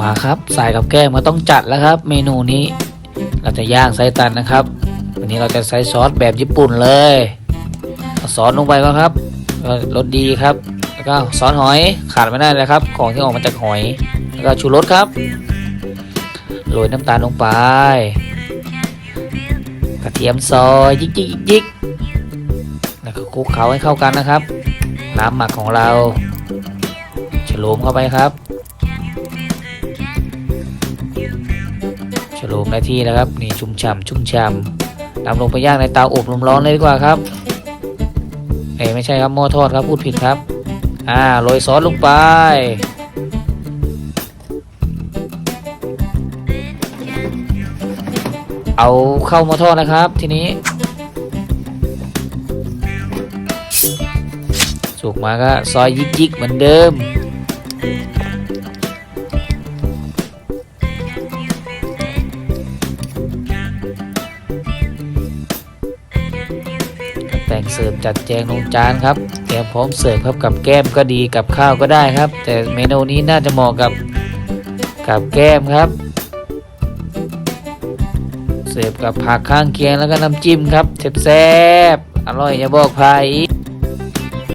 มาครับสายกับแก้มก็ต้องจัดแล้วครับ เมนูนี้ เราจะย่างไส้ตันนะครับ วันนี้เราจะใช้ซอสแบบญี่ปุ่นเลยเซอสลงไปก่อนครับรสดีครับ แล้วก็ซอสหอยขาดไม่ได้เลยครับ ของที่ออกมาจากหอย แล้วก็ชูรสครับโรยน้ำตาลลงไป กระเทียมซอยยิกยิกยิกยิกแล้วก็คลุกเคล้าให้เข้ากันนะครับ น้ำหมักของเราฉโลมเข้าไปครับ โลมได้ที่แล้วครับนี่ชุ่มฉ่ำชุ่มฉ่ำนำลงไปย่างในเตาอบลมร้อนเลยดีกว่าครับเอ้ไม่ใช่ครับหม้อทอดครับพูดผิดครับ อ่าโรยซอสลงไปเอาเข้าหม้อทอดนะครับ ทีนี้ สุกมาก็ซอยยิกๆเหมือนเดิม งเสิร์ฟจัดแจงลงจานครับเตรียมพร้อมเสิร์ฟครับกับแก้มก็ดีกับข้าวก็ได้ครับ แต่เมนูนี้น่าจะเหมาะกับกับแก้มครับ เสิร์ฟกับผักข้างเคียงแล้วก็น้ำจิ้มครับแซ่บๆอร่อยอย่าบอกใคร